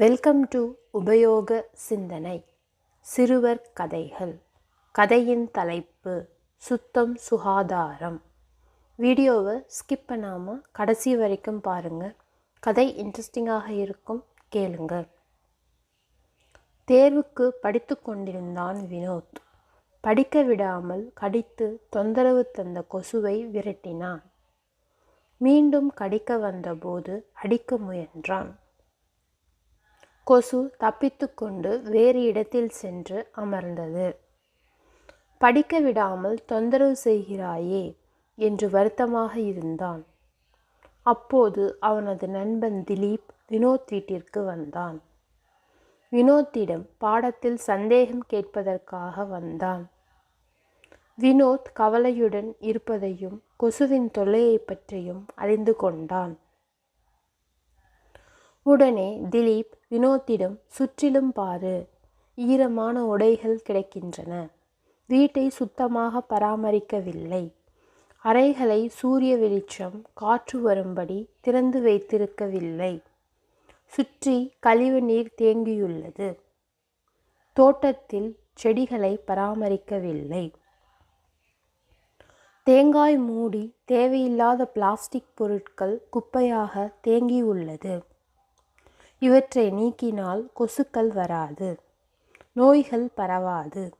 Welcome to உபயோக சிந்தனை. சிறுவர் கதைகள். கதையின் தலைப்பு சுத்தம் சுகாதாரம். வீடியோவை ஸ்கிப் பண்ணாமல் கடைசி வரைக்கும் பாருங்கள் கதை இன்ட்ரெஸ்டிங்காக இருக்கும் கேளுங்க. தேர்வுக்கு படித்து கொண்டிருந்தான் வினோத். படிக்க விடாமல் கடித்து தொந்தரவு தந்த கொசுவை விரட்டினான். மீண்டும் கடிக்க வந்தபோது அடிக்க முயன்றான். கொசு தப்பித்துக்கொண்டு வேறு இடத்தில் சென்று அமர்ந்தது. படிக்க விடாமல் தொந்தரவு செய்கிறாயே என்று வருத்தமாக இருந்தான். அப்போது அவனது நண்பன் திலீப் வினோத் வீட்டிற்கு வந்தான். வினோத்திடம் பாடத்தில் சந்தேகம் கேட்பதற்காக வந்தான். வினோத் கவலையுடன் இருப்பதையும் கொசுவின் தொல்லையை பற்றியும் அறிந்து கொண்டான். உடனே திலீப் வினோத்திடம் சுற்றிலும் பாரு. ஈரமான உடைகள் கிடைக்கின்றன. வீட்டை சுத்தமாக பராமரிக்கவில்லை. அறைகளை சூரிய வெளிச்சம் காற்று வரும்படி திறந்து வைத்திருக்கவில்லை. சுற்றி கழிவு நீர் தேங்கியுள்ளது. தோட்டத்தில் செடிகளை பராமரிக்கவில்லை. தேங்காய் மூடி தேவையில்லாத பிளாஸ்டிக் பொருட்கள் குப்பையாக தேங்கியுள்ளது. இவற்றை நீக்கினால் கொசுக்கள் வராது நோய்கள் பரவாது.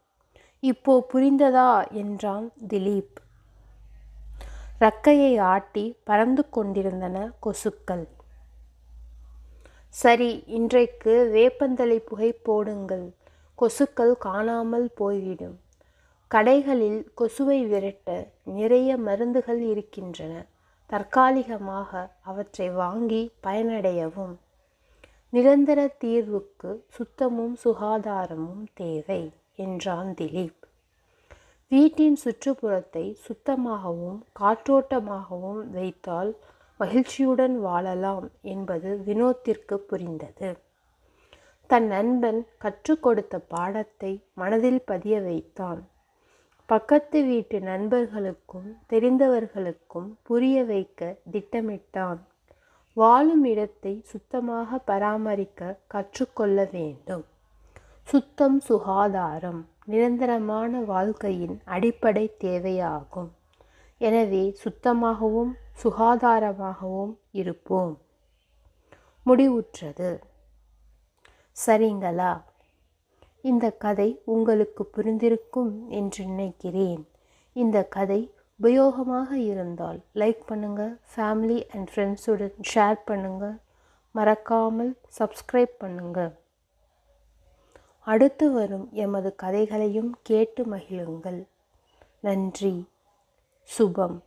இப்போ புரிந்ததா? என்றான் திலீப். ரக்கையை ஆட்டி பறந்து கொண்டிருந்தன கொசுக்கள். சரி இன்றைக்கு வேப்பந்தலை புகை போடுங்கள். கொசுக்கள் காணாமல் போய்விடும். கடைகளில் கொசுவை விரட்ட நிறைய மருந்துகள் இருக்கின்றன. தற்காலிகமாக அவற்றை வாங்கி பயனடையவும். நிரந்தர தீர்வுக்கு சுத்தமும் சுகாதாரமும் தேவை என்றான் திலீப். வீட்டின் சுற்றுப்புறத்தை சுத்தமாகவும் காற்றோட்டமாகவும் வைத்தால் மகிழ்ச்சியுடன் வாழலாம் என்பது வினோத்திற்கு புரிந்தது. தன் நண்பன் கற்றுக் கொடுத்த பாடத்தை மனதில் பதிய வைத்தான். பக்கத்து வீட்டு நண்பர்களுக்கும் தெரிந்தவர்களுக்கும் புரிய வைக்க திட்டமிட்டான். வாழும் இடத்தை சுத்தமாக பராமரிக்க கற்றுக்கொள்ள வேண்டும். சுத்தம் சுகாதாரம் நிரந்தரமான வாழ்க்கையின் அடிப்படை தேவையாகும். எனவே சுத்தமாகவும் சுகாதாரமாகவும் இருப்போம். முடிவுற்றது. சரிங்களா? இந்த கதை உங்களுக்கு புரிந்திருக்கும் என்று நினைக்கிறேன். இந்த கதை உபயோகமாக இருந்தால் லைக் பண்ணுங்கள் ஃபேமிலி அண்ட் ஃப்ரெண்ட்ஸுடன் ஷேர் பண்ணுங்கள் மறக்காமல் சப்ஸ்கிரைப் பண்ணுங்கள் அடுத்து வரும் எமது கதைகளையும் கேட்டு மகிழுங்கள். நன்றி சுபம்.